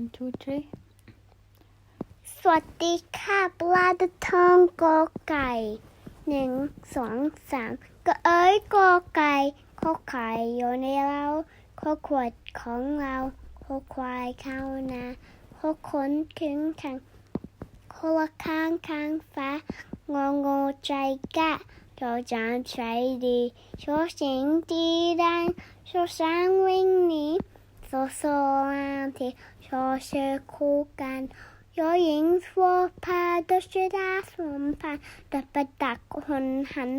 one two three สวัสดีค่ะปลาตะทองกอไก่หนึ่งสองสามก็เอ้ยกอไก่ขอไข่อยู่ในเราข้อขวดของเราข้อควายเข้านาข้อขนขึ้นทางคนละข้างข้างฟ้างองูใจกะจอจานใจดีโชว์เสียงดีดังโชว์สร้างวิ่งหนี โซโซลาทีโชเชคู่กันโยหญิงฟัวพาดชดาสมพานดับประดักหนหัน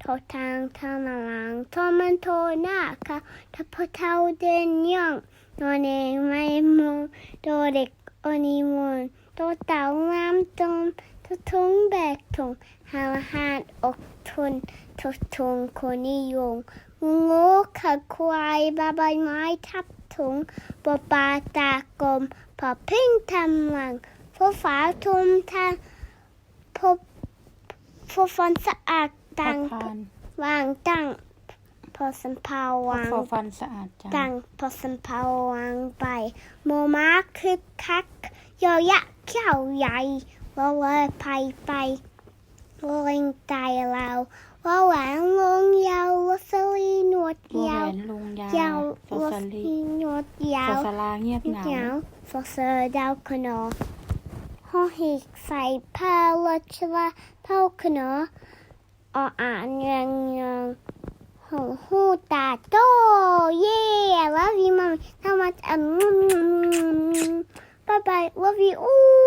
โททางทางลังทอมันโทหน้าเขาทัพเท่าเดินย่องนอนเองไม่มองโดเด็กอนิมนโตเต่าน้ำจม jung งูขัดควายบาใบไม้ทับถุงปอปลาตากลมพอพึ่งทำหลังพอฝาทุมทางพอพอฟันสะอาดพอตังพานวางตั้งพอสัมภาวางฟอฟันสะอาดจังตั้งพอสัมภาวางไปโมมาคึกคักยอยะเขี้ยวใหญ่ ว่าเลยไปไปลิงตายเราว่าแหวนลงยาววัสลีหนวดบัวแหยาววนลุงยายาวฟอวัสสลีลีหนวดยาฟอวสลาเงียบเหงาเหงาฟอเซอร์ดาวขนอห้อหิกใส่ผ้าลชลาเท่าขนอออ่านยังยังหูหูตาโตเย่ love you mom so much um bye bye love you ooh yeah